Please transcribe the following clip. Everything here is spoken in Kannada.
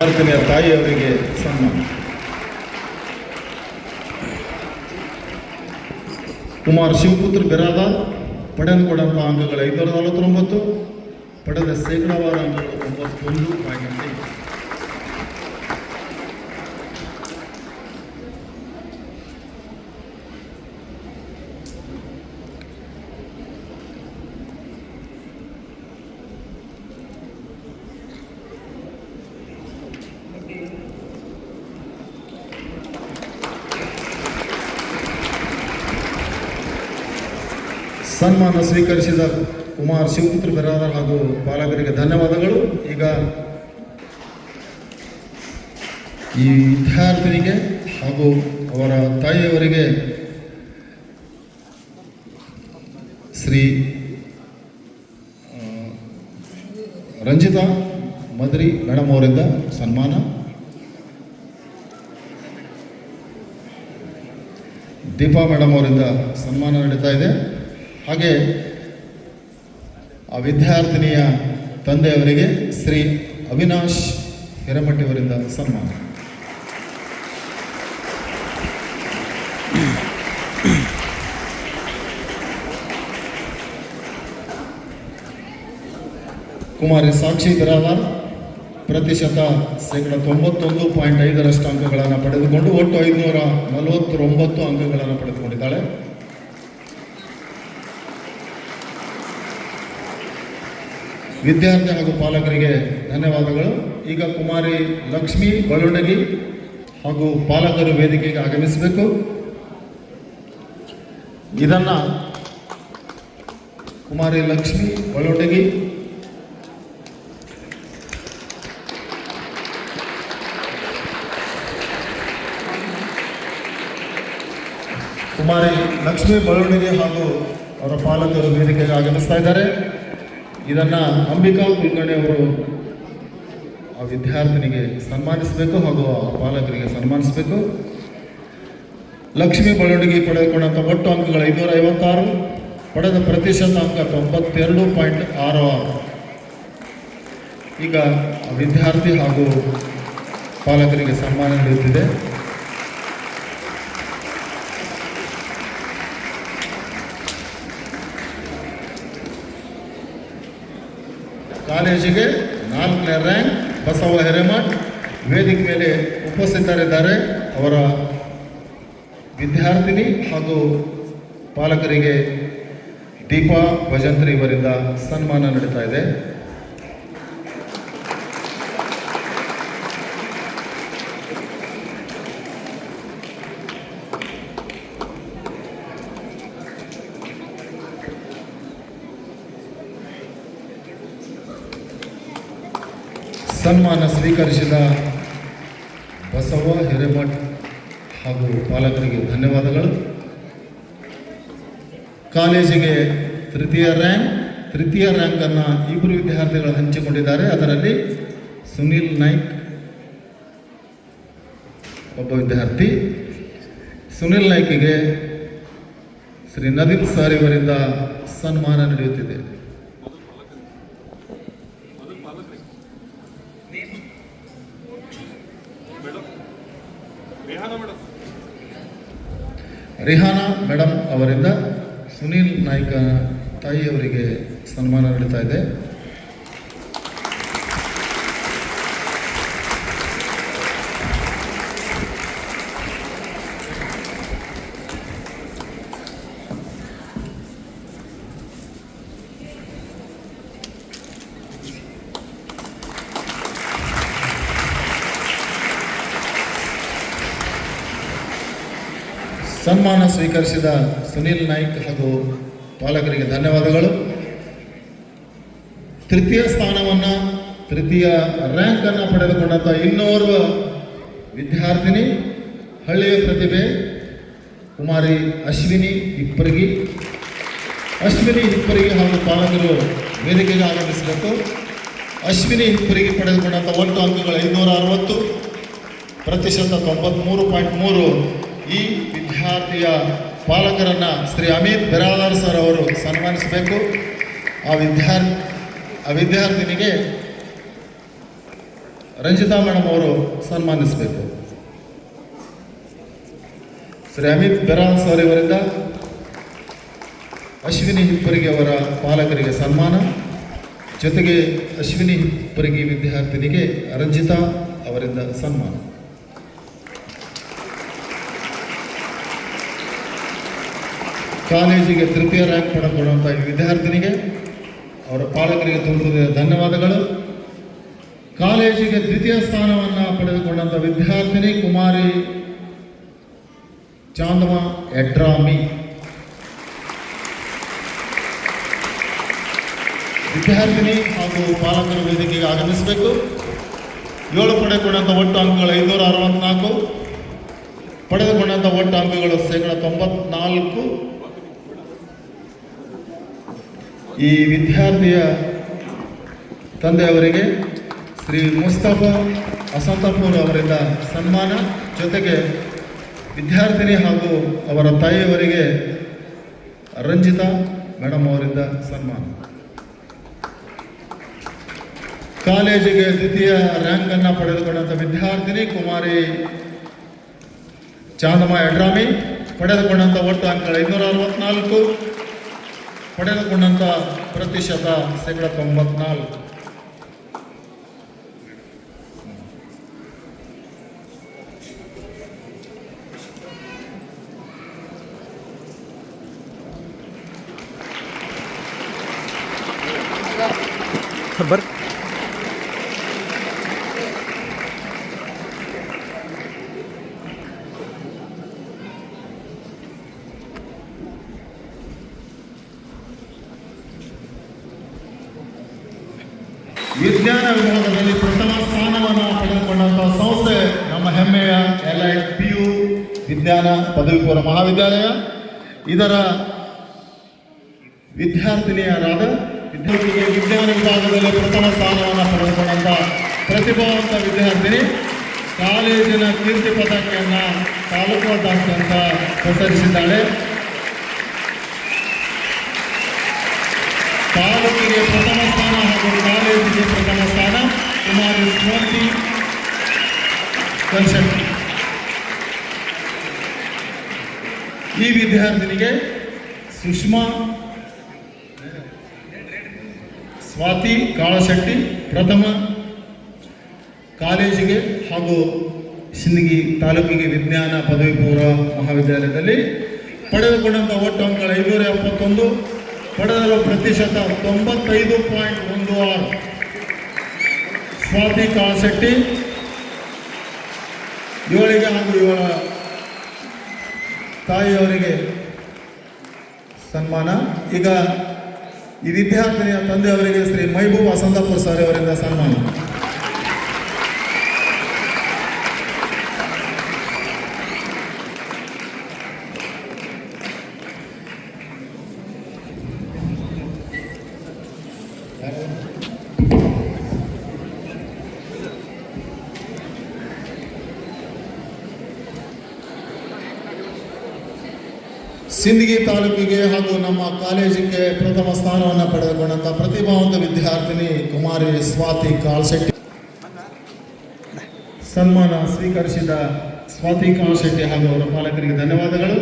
ವಿದ್ಯಾರ್ಥಿನಿಯ ತಾಯಿಯವರಿಗೆ ಸನ್ಮಾನ. ಕುಮಾರ್ ಶಿವಪುತ್ರ ಬಿರಾದಾರ್ ಪಡೆದುಕೊಂಡಂಥ ಅಂಕಗಳು ಐದುನೂರ ನಲವತ್ತೊಂಬತ್ತು, ಪಡೆದ ಶೇಕಡಾವಾರ ಅಂಗಗಳು ಒಂಬತ್ತೊಂದು ಪಾಯಿಂಟ್ ಸನ್ಮಾನ ಸ್ವೀಕರಿಸಿದ ಕುಮಾರ್ ಶಿವಪುತ್ರ ಬಿರಾದರ್ ಹಾಗೂ ಪಾಲಕರಿಗೆ ಧನ್ಯವಾದಗಳು. ಈಗ ಈ ವಿದ್ಯಾರ್ಥಿನಿಗೆ ಹಾಗೂ ಅವರ ತಾಯಿಯವರಿಗೆ ಶ್ರೀ ರಂಜಿತಾ ಮದ್ರಿ ಮೇಡಮ್ ಅವರಿಂದ ಸನ್ಮಾನ. ದೀಪಾ ಮೇಡಮ್ ಅವರಿಂದ ಸನ್ಮಾನ ನಡೀತಾ ಇದೆ. ಹಾಗೆ ಆ ವಿದ್ಯಾರ್ಥಿನಿಯ ತಂದೆಯವರಿಗೆ ಶ್ರೀ ಅವಿನಾಶ್ ಹಿರಮಟ್ಟಿಯವರಿಂದ ಸನ್ಮಾನ. ಕುಮಾರಿ ಸಾಕ್ಷಿ ಬಿರಾವರ್ ಪ್ರತಿಶತ ಶೇಕಡ ತೊಂಬತ್ತೊಂದು ಪಾಯಿಂಟ್ ಐದರಷ್ಟು ಅಂಕಗಳನ್ನು ಪಡೆದುಕೊಂಡು ಒಟ್ಟು ಐದುನೂರ ನಲವತ್ತೊಂಬತ್ತು ಅಂಕಗಳನ್ನು ಪಡೆದುಕೊಂಡಿದ್ದಾಳೆ. ವಿದ್ಯಾರ್ಥಿ ಹಾಗೂ ಪಾಲಕರಿಗೆ ಧನ್ಯವಾದಗಳು. ಈಗ ಕುಮಾರಿ ಲಕ್ಷ್ಮಿ ಬಳುಣಗಿ ಹಾಗೂ ಪಾಲಕರು ವೇದಿಕೆಗೆ ಆಗಮಿಸಬೇಕು. ಇದನ್ನು ಕುಮಾರಿ ಲಕ್ಷ್ಮಿ ಬಳುಣಗಿ ಕುಮಾರಿ ಲಕ್ಷ್ಮಿ ಬಳುಂಡಗಿ ಹಾಗೂ ಅವರ ಪಾಲಕರು ವೇದಿಕೆಗೆ ಆಗಮಿಸ್ತಾ ಇದ್ದಾರೆ. ಇದನ್ನ ಅಂಬಿಕಾ ಕುಲಕರ್ಣಿ ಅವರು ಆ ವಿದ್ಯಾರ್ಥಿನಿಗೆ ಸನ್ಮಾನಿಸಬೇಕು ಹಾಗೂ ಆ ಪಾಲಕರಿಗೆ ಸನ್ಮಾನಿಸಬೇಕು. ಲಕ್ಷ್ಮೀ ಬೆಳವಣಿಗೆ ಪಡೆದುಕೊಂಡಂಥ ಒಟ್ಟು ಅಂಕಗಳು ಐನೂರ ಐವತ್ತಾರು ಪಡೆದ ಪ್ರತಿಶತ ಅಂಕ ತೊಂಬತ್ತೆರಡು ಪಾಯಿಂಟ್ ಆರು ಆರು. ಈಗ ವಿದ್ಯಾರ್ಥಿ ಹಾಗೂ ಪಾಲಕರಿಗೆ ಸನ್ಮಾನ ನೀಡುತ್ತಿದೆ ಕಾಲೇಜಿಗೆ ನಾಲ್ಕನೇ ರ್ಯಾಂಕ್ ಬಸವ ಹಿರೇಮಠ್ ವೇದಿಕೆ ಮೇಲೆ ಉಪಸ್ಥಿತರಿದ್ದಾರೆ. ಅವರ ವಿದ್ಯಾರ್ಥಿನಿ ಹಾಗೂ ಪಾಲಕರಿಗೆ ದೀಪಾ ಭಜಂತ್ರಿ ಇವರಿಂದ ಸನ್ಮಾನ ನಡೀತಾ ಇದೆ. ಸನ್ಮಾನ ಸ್ವೀಕರಿಸಿದ ಬಸವ ಹಿರೇಮಠ್ ಹಾಗೂ ಪಾಲಕರಿಗೆ ಧನ್ಯವಾದಗಳು. ಕಾಲೇಜಿಗೆ ತೃತೀಯ ರ್ಯಾಂಕ್, ತೃತೀಯ ರ್ಯಾಂಕನ್ನು ಇಬ್ಬರು ವಿದ್ಯಾರ್ಥಿಗಳು ಹಂಚಿಕೊಂಡಿದ್ದಾರೆ. ಅದರಲ್ಲಿ ಸುನೀಲ್ ನಾಯ್ಕ್ ಒಬ್ಬ ವಿದ್ಯಾರ್ಥಿ. ಸುನಿಲ್ ನಾಯ್ಕಿಗೆ ಶ್ರೀ ನದೀಮ್ ಸರ್ ಇವರಿಂದ ಸನ್ಮಾನ ನಡೆಯುತ್ತಿದೆ. ರಿಹಾನಾ ಮೇಡಮ್ ಅವರಿಂದ ಸುನೀಲ್ ನಾಯ್ಕ ತಾಯಿಯವರಿಗೆ ಸನ್ಮಾನ ನಡೀತಾ ಇದೆ. ಸನ್ಮಾನ ಸ್ವೀಕರಿಸಿದ ಸುನೀಲ್ ನಾಯ್ಕ್ ಹಾಗೂ ಪಾಲಕರಿಗೆ ಧನ್ಯವಾದಗಳು. ತೃತೀಯ ಸ್ಥಾನವನ್ನು, ತೃತೀಯ ರ್ಯಾಂಕನ್ನು ಪಡೆದುಕೊಂಡಂಥ ಇನ್ನೋರ್ವ ವಿದ್ಯಾರ್ಥಿನಿ ಹಳ್ಳಿಯ ಪ್ರತಿಭೆ, ಕುಮಾರಿ ಅಶ್ವಿನಿ ಇಬ್ಬರಿಗೆ ಅಶ್ವಿನಿ ಇಬ್ಬರಿಗೆ ಹಾಗೂ ಪಾಲಕರು ವೇದಿಕೆಗೆ ಆಗಮಿಸಬೇಕು ಅಶ್ವಿನಿ ಇಬ್ಬರಿಗೆ ಪಡೆದುಕೊಂಡಂಥ ಒಟ್ಟು ಅಂಕಗಳು ಐನೂರ ಅರವತ್ತು, ಪ್ರತಿಶತ ತೊಂಬತ್ಮೂರು ಪಾಯಿಂಟ್ ಮೂರು ಈ ವಿದ್ಯಾರ್ಥಿಯ ಪಾಲಕರನ್ನು ಶ್ರೀ ಅಮಿತ್ ಬಿರಾದಾರ್ ಸರ್ ಅವರು ಸನ್ಮಾನಿಸಬೇಕು. ಆ ವಿದ್ಯಾರ್ಥಿ ಆ ವಿದ್ಯಾರ್ಥಿನಿಗೆ ರಂಜಿತಾ ಮೇಡಮ್ ಅವರು ಸನ್ಮಾನಿಸಬೇಕು. ಶ್ರೀ ಅಮಿತ್ ಬಿರಾದ್ ಸರ್ ಇವರಿಂದ ಅಶ್ವಿನಿ ಹಿಪ್ಪರಿಗೆ ಅವರ ಪಾಲಕರಿಗೆ ಸನ್ಮಾನ. ಜೊತೆಗೆ ಅಶ್ವಿನಿ ಹಿಪ್ಪರಿಗೆ ವಿದ್ಯಾರ್ಥಿನಿಗೆ ರಂಜಿತಾ ಅವರಿಂದ ಸನ್ಮಾನ. ಕಾಲೇಜಿಗೆ ತೃತೀಯ ರ್ಯಾಂಕ್ ಪಡೆದುಕೊಳ್ಳುವಂಥ ಈ ವಿದ್ಯಾರ್ಥಿನಿಗೆ ಅವರ ಪಾಲಕರಿಗೆ ತೋರಿಸಿದ ಧನ್ಯವಾದಗಳು. ಕಾಲೇಜಿಗೆ ದ್ವಿತೀಯ ಸ್ಥಾನವನ್ನು ಪಡೆದುಕೊಂಡಂಥ ವಿದ್ಯಾರ್ಥಿನಿ ಕುಮಾರಿ ಚಾಂದಮ ಎಡ್ರಾಮಿ. ವಿದ್ಯಾರ್ಥಿನಿ ಹಾಗೂ ಪಾಲಕರ ವೇದಿಕೆಗೆ ಆಗಮಿಸಬೇಕು. ಏಳು ಪಡೆದುಕೊಂಡಂಥ ಒಟ್ಟು ಅಂಕಗಳು ಐನೂರ ಅರವತ್ನಾಲ್ಕು. ಪಡೆದುಕೊಂಡಂಥ ಒಟ್ಟು ಅಂಕಗಳು ಶೇಕಡ ತೊಂಬತ್ನಾಲ್ಕು. ಈ ವಿದ್ಯಾರ್ಥಿಯ ತಂದೆಯವರಿಗೆ ಶ್ರೀ ಮುಸ್ತಫಾ ಅಸಂತಪೂರ್ ಅವರಿಂದ ಸನ್ಮಾನ. ಜೊತೆಗೆ ವಿದ್ಯಾರ್ಥಿನಿ ಹಾಗೂ ಅವರ ತಾಯಿಯವರಿಗೆ ರಂಜಿತಾ ಮೇಡಮ್ ಅವರಿಂದ ಸನ್ಮಾನ. ಕಾಲೇಜಿಗೆ ದ್ವಿತೀಯ ರ್ಯಾಂಕ್ ಅನ್ನು ಪಡೆದುಕೊಂಡಂಥ ವಿದ್ಯಾರ್ಥಿನಿ ಕುಮಾರಿ ಚಾಂದಮ ಎಡ್ರಾಮಿ ಪಡೆದುಕೊಂಡಂಥ ಒಟ್ಟು ಅಂಕಗಳು ಐನೂರ ಅರವತ್ನಾಲ್ಕು ಪಡೆದುಕೊಂಡಂಥ ಪ್ರತಿಶತ ಶೇಕಡ ತೊಂಬತ್ನಾಲ್ಕು. ಬರ್ರಿ ವಿಜ್ಞಾನ ವಿಭಾಗದಲ್ಲಿ ಪ್ರಥಮ ಸ್ಥಾನವನ್ನು ಪಡೆದುಕೊಂಡಂತಹ ಸಂಸ್ಥೆ ನಮ್ಮ ಹೆಮ್ಮೆಯ ಎಲ್ ಐ ಪಿ ಯು ವಿಜ್ಞಾನ ಪದವಿ ಪೂರ್ವ ಮಹಾವಿದ್ಯಾಲಯ. ಇದರ ವಿದ್ಯಾರ್ಥಿನಿಯರಾದ ವಿದ್ಯಾರ್ಥಿಗೆ ವಿಜ್ಞಾನ ವಿಭಾಗದಲ್ಲಿ ಪ್ರಥಮ ಸ್ಥಾನವನ್ನು ಪಡೆದುಕೊಂಡಂಥ ಪ್ರತಿಭಾವಂತ ವಿದ್ಯಾರ್ಥಿನಿ, ಕಾಲೇಜಿನ ಕೀರ್ತಿ ಪದಕ್ಕೆಯನ್ನ ತಾಲೂಕು ಅಂತ ಪ್ರಸರಿಸಿದ್ದಾಳೆ. ತಾಲೂಕಿಗೆ ಪ್ರಥಮ ಸ್ಥಾನ ಪ್ರಥಮ ಸ್ಥಾನ ಕುಮಾರಿ ಸ್ಮೃತಿ ಈ ವಿದ್ಯಾರ್ಥಿನಿಗೆ ಸುಷ್ಮಾ ಸ್ವಾತಿ ಕಾಳಶೆಟ್ಟಿ ಪ್ರಥಮ ಕಾಲೇಜಿಗೆ ಹಾಗೂ ಸಿಂದಗಿ ತಾಲೂಕಿಗೆ ವಿಜ್ಞಾನ ಪದವಿ ಪೂರ್ವ ಮಹಾವಿದ್ಯಾಲಯದಲ್ಲಿ ಪಡೆದುಕೊಂಡಂಥ ಒಟ್ಟು ಅಂಕಗಳು ಐನೂರ ಎಪ್ಪತ್ತೊಂದು ಪಡೆದ ಪ್ರತಿಶತ ತೊಂಬತ್ತೈದು ಪಾಯಿಂಟ್ ಒಂದು ಆರು. ಸ್ವಾತಿ ಕಾಳಶೆಟ್ಟಿ ಇವಳಿಗೆ ಹಾಗೂ ಇವಳ ತಾಯಿಯವರಿಗೆ ಸನ್ಮಾನ. ಈಗ ಈ ವಿದ್ಯಾರ್ಥಿನಿಯ ತಂದೆಯವರಿಗೆ ಶ್ರೀ ಮೈಬೂಬ್ ವಸಂತಪುರ ಸರ್ ಅವರಿಂದ ಸನ್ಮಾನ. ಸಿಂದಗಿ ತಾಲೂಕಿಗೆ ಹಾಗೂ ನಮ್ಮ ಕಾಲೇಜಿಗೆ ಪ್ರಥಮ ಸ್ಥಾನವನ್ನು ಪಡೆದುಕೊಂಡಂಥ ಪ್ರತಿಭಾವಂತ ವಿದ್ಯಾರ್ಥಿನಿ ಕುಮಾರಿ ಸ್ವಾತಿ ಕಾಳಶೆಟ್ಟಿ ಸನ್ಮಾನ ಸ್ವೀಕರಿಸಿದ ಸ್ವಾತಿ ಕಾಳಶೆಟ್ಟಿ ಹಾಗೂ ಅವರ ಪಾಲಕರಿಗೆ ಧನ್ಯವಾದಗಳು.